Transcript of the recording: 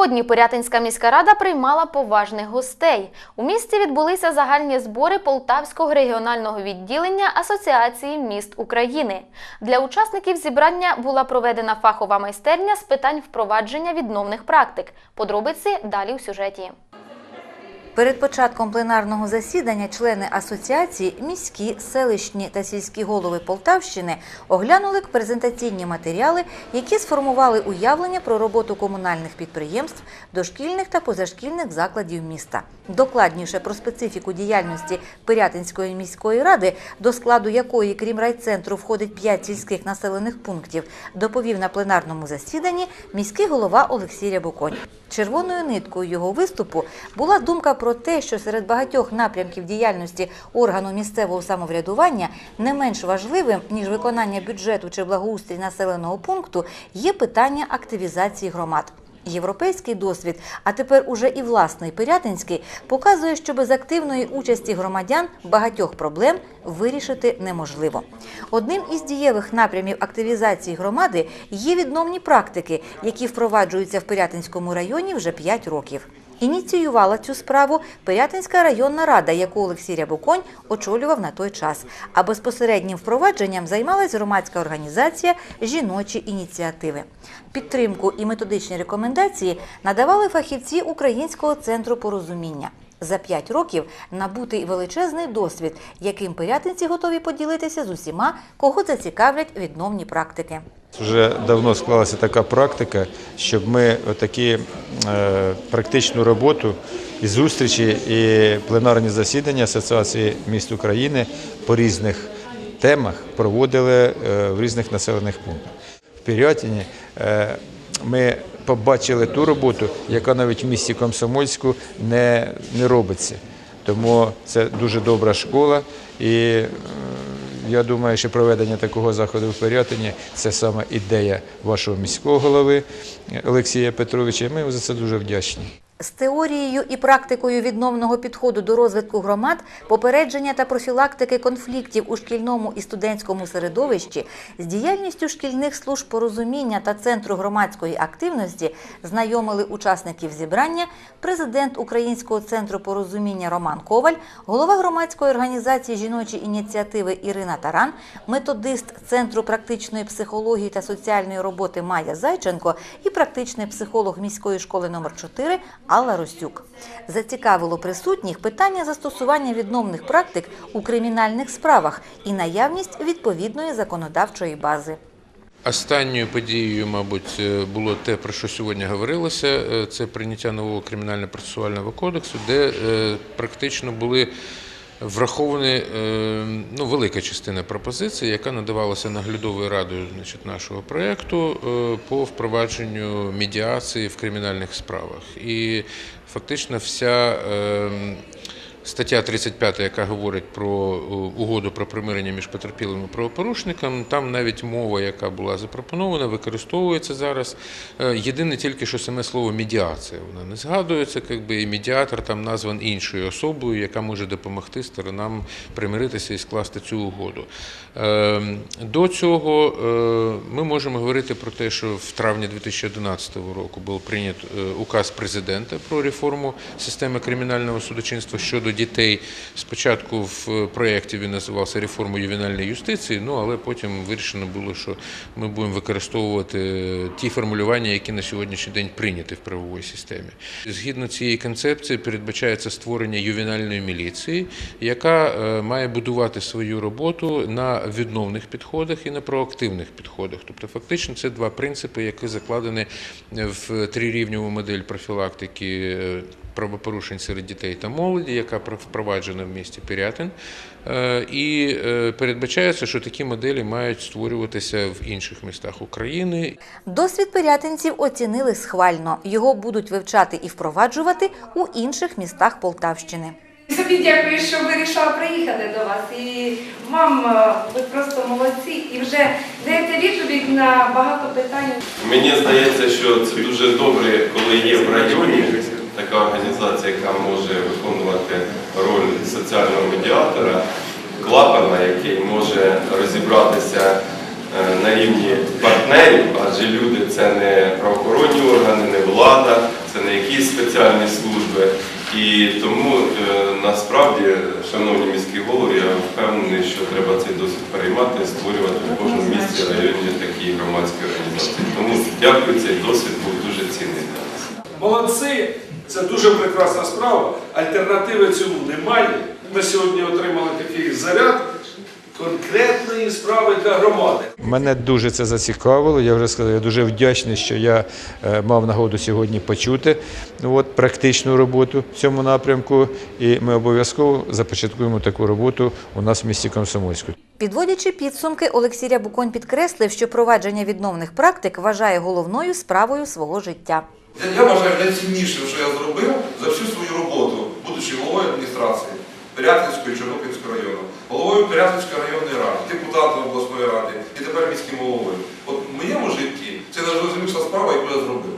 Сьогодні Пирятинська міська рада приймала поважних гостей. У місті відбулися загальні збори Полтавського регіонального відділення Асоціації міст України. Для учасників зібрання була проведена фахова майстерня з питань впровадження відновних практик. Подробиці далі у сюжеті. Перед початком пленарного засідання члени асоціації, міські, селищні та сільські голови Полтавщини оглянули презентаційні матеріали, які сформували уявлення про роботу комунальних підприємств, дошкільних та позашкільних закладів міста. Докладніше про специфіку діяльності Пирятинської міської ради, до складу якої, крім райцентру, входить 5 сільських населених пунктів, доповів на пленарному засіданні міський голова Олексій Рябоконь. Червоною ниткою його виступу була думка про те, що серед багатьох напрямків діяльності органу місцевого самоврядування не менш важливим ніж виконання бюджету чи благоустрій населеного пункту є питання активізації громад. Європейський досвід, а тепер уже і власний Пирятинський, показує, що без активної участі громадян багатьох проблем вирішити неможливо. Одним із дієвих напрямів активізації громади є відновні практики, які впроваджуються в Пирятинському районі вже 5 років. Ініціювала цю справу Пирятинська районна рада, яку Олексій Рябоконь очолював на той час. А безпосереднім впровадженням займалась громадська організація Жіночі ініціативи. Підтримку і методичні рекомендації надавали фахівці Українського центру порозуміння. За п'ять років набутий величезний досвід, яким пирятинці готові поділитися з усіма, кого зацікавлять відновні практики. Вже давно склалася така практика, щоб ми такі е, практичну роботу і зустрічі, і пленарні засідання Асоціації міст України по різних темах проводили е, в різних населених пунктах. В Пірятині е, ми побачили ту роботу, яка навіть в місті Комсомольську не, не робиться. Тому це дуже добра школа і е, я думаю, що проведення такого заходу в Пирятині – це саме ідея вашого міського голови Олексія Петровича. Ми за це дуже вдячні. З теорією і практикою відновного підходу до розвитку громад, попередження та профілактики конфліктів у шкільному і студентському середовищі, з діяльністю шкільних служб порозуміння та центру громадської активності знайомили учасників зібрання президент Українського центру порозуміння Роман Коваль, голова громадської організації жіночі ініціативи Ірина Таран, методист Центру практичної психології та соціальної роботи Майя Зайченко і практичний психолог міської школи номер 4 Алла Ростюк. Зацікавило присутніх питання застосування відновних практик у кримінальних справах і наявність відповідної законодавчої бази. Останньою подією, мабуть, е, було те, про що сьогодні говорилося. Е, Це прийняття нового кримінально-процесуального кодексу, де е, практично були враховані е, ну, велика частина пропозицій, яка надавалася наглядовою радою значить, нашого проєкту е, по впровадженню медіації в кримінальних справах. І фактично вся. Стаття 35, яка говорить про е, угоду про примирення між потерпілими правопорушниками, там навіть мова, яка була запропонована, використовується зараз. Е, Єдине тільки, що саме слово медіація вона не згадується, якби і медіатор там назван іншою особою, яка може допомогти сторонам примиритися і скласти цю угоду. Е, До цього ми можемо говорити про те, що в травні 2011 року був прийнят указ президента про реформу системи кримінального судочинства щодо дітей. Спочатку в проєкті він називався реформа ювенальної юстиції, ну але потім вирішено було, що ми будемо використовувати ті формулювання, які на сьогоднішній день прийняті в правовій системі. Згідно цієї концепції передбачається створення ювенальної міліції, яка е, має будувати свою роботу на відновних підходах і на проактивних підходах. Тобто, фактично, це два принципи, які закладені в трирівневу модель профілактики е, правопорушень серед дітей та молоді, яка впроваджена в місті Пірятин. Е, І е, передбачається, що такі моделі мають створюватися в інших містах України. Досвід пирятинців оцінили схвально. Його будуть вивчати і впроваджувати у інших містах Полтавщини. Собі дякую, що ви вирішили приїхати до вас. І вам е, ви просто молодці і вже даєте відповідь на багато питань. Мені здається, що це дуже добре, коли є в районі така організація, яка може виконувати роль соціального медіатора, клапана, який може розібратися е, на рівні партнерів, адже люди це не правоохоронні органи, не влада, це не якісь спеціальні служби. І тому е, насправді, шановні міські голови, я впевнений, що треба цей досвід переймати, створювати в кожному місті районі такі громадські організації. Тому дякую, цей досвід був дуже цінний для нас. Молодці, це дуже прекрасна справа. Альтернативи цьому немає. Ми сьогодні отримали такий заряд конкретної справи для громади. Мене дуже це зацікавило. Я вже сказав, я дуже вдячний, що я е, мав нагоду сьогодні почути ну, от, практичну роботу в цьому напрямку. І ми обов'язково започаткуємо таку роботу у нас в місті Комсомольську. Підводячи підсумки, Олексій Рябуконь підкреслив, що провадження відновних практик вважає головною справою свого життя. Я вважаю найцінніше, що я зробив за всю свою роботу, будучи головою адміністрації Пирятинського і Чорнобильського району, головою Пирятинської районної ради, депутатом обласної ради і тепер міським головою. От в моєму житті це найважливіша справа, яку я зробив.